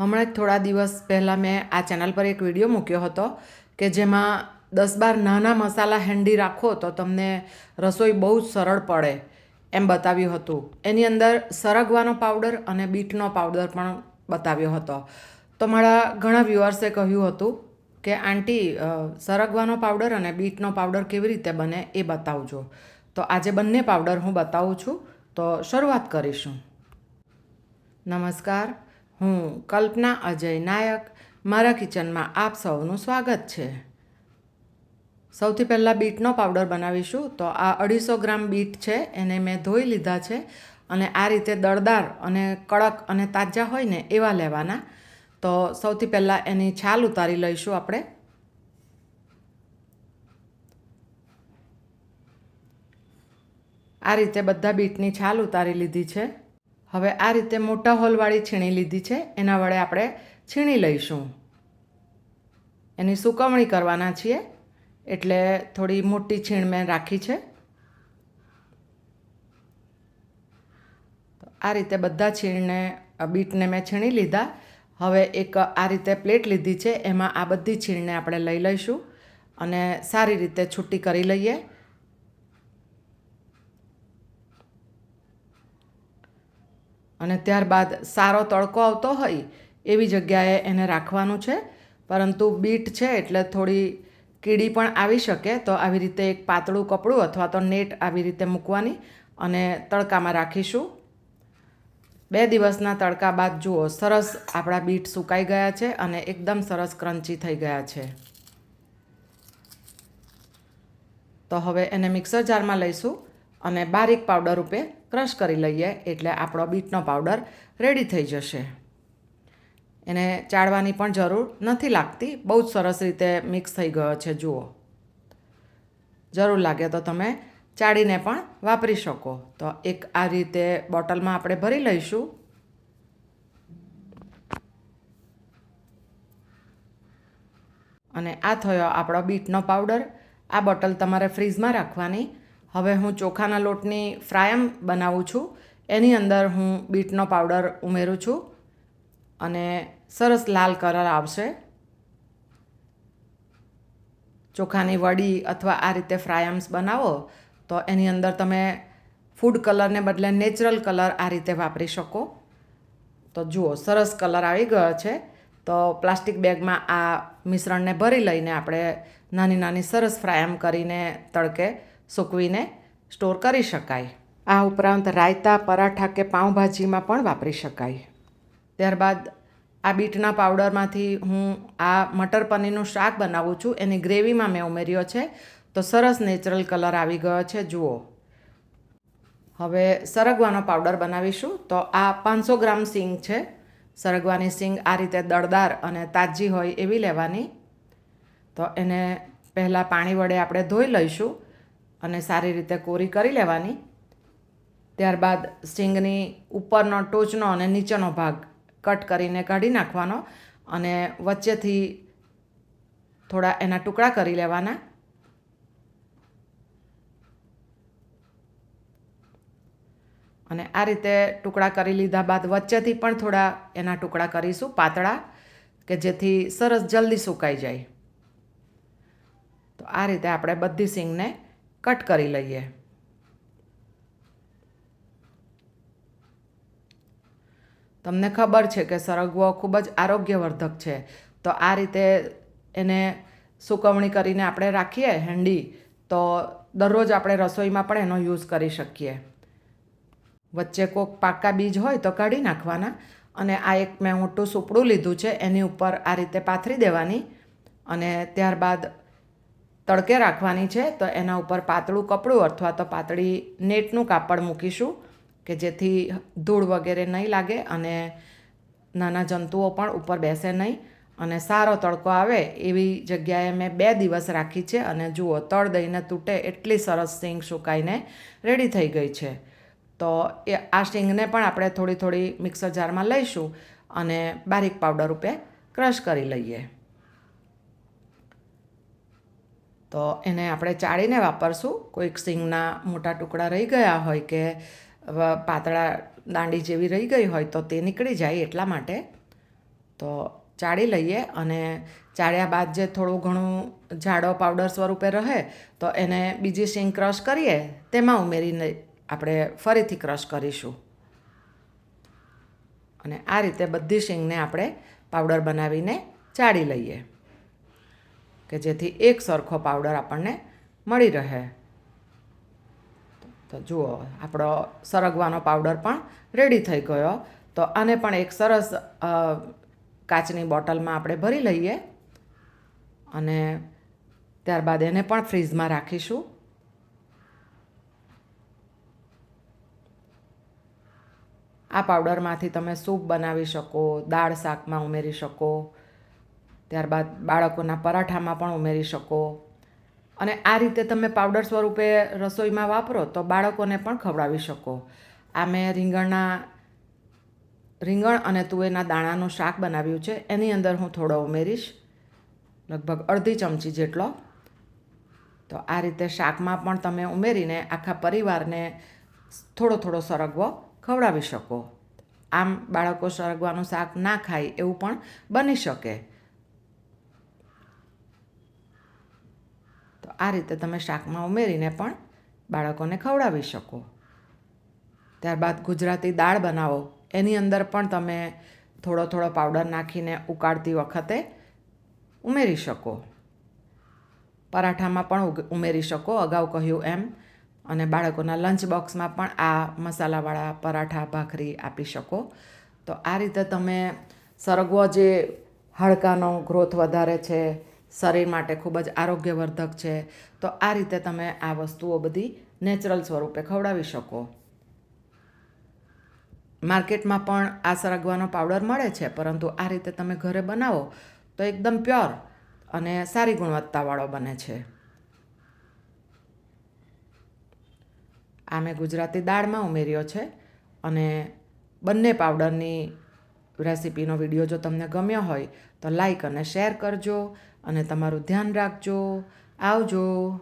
હમણાં જ થોડા દિવસ પહેલાં મેં આ ચેનલ પર એક વીડિયો મૂક્યો હતો કે જેમાં દસ બાર નાના મસાલા હેન્ડી રાખો તો તમને રસોઈ બહુ જ સરળ પડે એમ બતાવ્યું હતું. એની અંદર સરગવાનો પાવડર અને બીટનો પાવડર પણ બતાવ્યો હતો. તો મારા ઘણા વ્યુઅર્સે કહ્યું હતું કે, આંટી સરગવાનો પાવડર અને બીટનો પાવડર કેવી રીતે બને એ બતાવજો. તો આજે બંને પાવડર હું બતાવું છું. તો શરૂઆત કરીશું. નમસ્કાર. હું કલ્પના અજય નાયક. મારા કિચનમાં આપ સૌનું સ્વાગત છે. સૌથી પહેલાં બીટનો પાવડર બનાવીશું તો આ અઢીસો ગ્રામ બીટ છે, એને મેં ધોઈ લીધા છે અને આ રીતે દળદાર અને કડક અને તાજા હોય ને એવા લેવાના. તો સૌથી પહેલાં એની છાલ ઉતારી લઈશું આપણે. આ રીતે બધા બીટની છાલ ઉતારી લીધી છે. હવે આ રીતે મોટા હોલવાળી છીણી લીધી છે, એના વડે આપણે છીણી લઈશું. એની સુકવણી કરવાના છીએ, એટલે થોડી મોટી છીણ મેં રાખી છે. આ રીતે બધા છીણને બીટને મેં છીણી લીધા. હવે એક આ રીતે પ્લેટ લીધી છે, એમાં આ બધી છીણને આપણે લઈ લઈશું અને સારી રીતે છૂટી કરી લઈએ. અને ત્યારબાદ સારો તડકો આવતો હોય એવી જગ્યાએ એને રાખવાનું છે. પરંતુ બીટ છે એટલે થોડી કીડી પણ આવી શકે તો આવી રીતે એક પાતળું કપડું અથવા તો નેટ આવી રીતે મૂકવાની અને તડકામાં રાખીશું. બે દિવસના તડકા બાદ જુઓ, સરસ આપણા બીટ સુકાઈ ગયા છે અને એકદમ સરસ ક્રન્ચી થઈ ગયા છે. તો હવે એને મિક્સર જારમાં લઈશું. અને બારીક પાવડર રૂપે ક્રશ કરી લઈએ એટલે આપણો બીટનો પાવડર રેડી થઈ જશે. એને ચાળવાની પણ જરૂર નથી લાગતી. બહુ જ સરસ રીતે મિક્સ થઈ ગયો છે, જુઓ. જરૂર લાગે તો તમે ચાળીને પણ વાપરી શકો. તો એક આ રીતે બોટલમાં આપણે ભરી લઈશું. અને આ થયો આપણો બીટનો પાવડર. આ બોટલ તમારે ફ્રીઝમાં રાખવાની. હવે હું ચોખાના લોટની ફ્રાયમ બનાવું છું. એની અંદર હું બીટનો પાવડર ઉમેરું છું અને સરસ લાલ કલર આવશે. ચોખાની વડી અથવા આ રીતે ફ્રાયમ્સ બનાવો તો એની અંદર તમે ફૂડ કલરને બદલે નેચરલ કલર આ રીતે વાપરી શકો. તો જુઓ, સરસ કલર આવી ગયો છે. તો પ્લાસ્ટિક બેગમાં આ મિશ્રણને ભરી લઈને આપણે નાની નાની સરસ ફ્રાયમ કરીને તડકે સૂકવીને સ્ટોર કરી શકાય. આ ઉપરાંત રાયતા, પરાઠા કે પાઉંભાજીમાં પણ વાપરી શકાય. ત્યારબાદ આ બીટના પાવડરમાંથી હું આ મટર પનીરનું શાક બનાવું છું. એની ગ્રેવીમાં મેં ઉમેર્યો છે. તો સરસ નેચરલ કલર આવી ગયો છે. જુઓ. હવે સરગવાનો પાવડર બનાવીશું. તો આ પાંચસો ગ્રામ સિંગ છે. સરગવાની સિંગ આ રીતે દળદાર અને તાજી હોય એવી લેવાની. તો એને પહેલાં પાણી વડે આપણે ધોઈ લઈશું. અને સારી રીતે કોરી કરી લેવાની. ત્યારબાદ સ્ટિંગની ઉપરનો ટોચનો અને નીચેનો ભાગ કટ કરીને કાઢી નાખવાનો અને વચ્ચેથી થોડા એના ટુકડા કરી લેવાના. અને આ રીતે ટુકડા કરી લીધા બાદ વચ્ચેથી પણ થોડા એના ટુકડા કરીશું પાતળા, કે જેથી સરસ જલ્દી સુકાઈ જાય. તો આ રીતે આપણે બધી સિંગને કટ કરી લઈએ. તમને ખબર છે કે સરગવો ખૂબ જ આરોગ્યવર્ધક છે. તો આ રીતે એને સુકવણી કરીને આપણે રાખીએ હેન્ડી તો દરરોજ આપણે રસોઈમાં પણ એનો યુઝ કરી શકીએ. વચ્ચે કોક પાકા બીજ હોય તો કાઢી નાખવાના અને આ એક મેં મોટું સુપડું લીધું છે, એની ઉપર આ રીતે પાથરી દેવાની અને ત્યારબાદ તડકે રાખવાની છે, તો એના ઉપર પાતળું કપડું અથવા તો પાતળી નેટનું કાપડ મૂકીશું, કે જેથી ધૂળ વગેરે નહીં લાગે અને નાના જંતુઓ પણ ઉપર બેસે નહીં. અને સારો તડકો આવે એવી જગ્યાએ મેં બે દિવસ રાખી છે અને જુઓ, તળ દઈને તૂટે એટલી સરસ સિંગ સુકાઈને રેડી થઈ ગઈ છે. તો એ આ સિંગને પણ આપણે થોડી થોડી મિક્સર જારમાં લઈશું અને બારીક પાવડર રૂપે ક્રશ કરી લઈએ. તો એને આપણે ચાળીને વાપરશું. કોઈક સિંગના મોટા ટુકડા રહી ગયા હોય કે પાતળા દાંડી જેવી રહી ગઈ હોય તો તે નીકળી જાય એટલા માટે. તો ચાળી લઈએ અને ચાળ્યા બાદ જે થોડું ઘણું જાડો પાવડર સ્વરૂપે રહે તો એને બીજી સિંગ ક્રશ કરીએ તેમાં ઉમેરીને આપણે ફરીથી ક્રશ કરીશું. અને આ રીતે બધી શીંગને આપણે પાવડર બનાવીને ચાળી લઈએ. કે જેથી એક સરખો પાવડર આપણને મળી રહે. તો જુઓ, આપણો સરગવાનો પાવડર પણ રેડી થઈ ગયો. તો આને પણ એક સરસ કાચની બોટલમાં આપણે ભરી લઈએ અને ત્યારબાદ એને પણ ફ્રીઝમાં રાખીશું. આ પાવડરમાંથી તમે સૂપ બનાવી શકો, દાળ શાકમાં ઉમેરી શકો ત્યારબાદ બાળકોના પરાઠામાં પણ ઉમેરી શકો. અને આ રીતે તમે પાવડર સ્વરૂપે રસોઈમાં વાપરો તો બાળકોને પણ ખવડાવી શકો. આ મેં રીંગણના, રીંગણ અને તુવેરના દાણાનું શાક બનાવ્યું છે. એની અંદર હું થોડો ઉમેરીશ, લગભગ અડધી ચમચી જેટલો. તો આ રીતે શાકમાં પણ તમે ઉમેરીને આખા પરિવારને થોડો થોડો સરગવો ખવડાવી શકો. આમ બાળકો સરગવાનું શાક ના ખાય એવું પણ બની શકે. આ રીતે તમે શાકમાં ઉમેરીને પણ બાળકોને ખવડાવી શકો. ત્યારબાદ ગુજરાતી દાળ બનાવો. એની અંદર પણ તમે થોડો થોડો પાવડર નાખીને ઉકાળતી વખતે ઉમેરી શકો. પરાઠામાં પણ ઉમેરી શકો, અગાઉ કહ્યું એમ. અને બાળકોના લંચ બોક્સમાં પણ આ મસાલાવાળા પરાઠા, ભાખરી આપી શકો. તો આ રીતે તમે સરગવો જે હાડકાનો ગ્રોથ વધારે છે શરીર માટે ખૂબ જ આરોગ્યવર્ધક છે. તો આ રીતે તમે આ વસ્તુઓ બધી નેચરલ સ્વરૂપે ખવડાવી શકો. માર્કેટમાં પણ આ સરગવાનો પાવડર મળે છે, પરંતુ આ રીતે તમે ઘરે બનાવો તો એકદમ પ્યોર અને સારી ગુણવત્તાવાળો બને છે. આ મેં ગુજરાતી દાળમાં ઉમેર્યો છે અને બંને પાવડરની રેસિપીનો વીડિયો જો તમને ગમ્યો હોય તો લાઈક અને શેર કરજો અને તમારું ધ્યાન રાખજો. આવજો.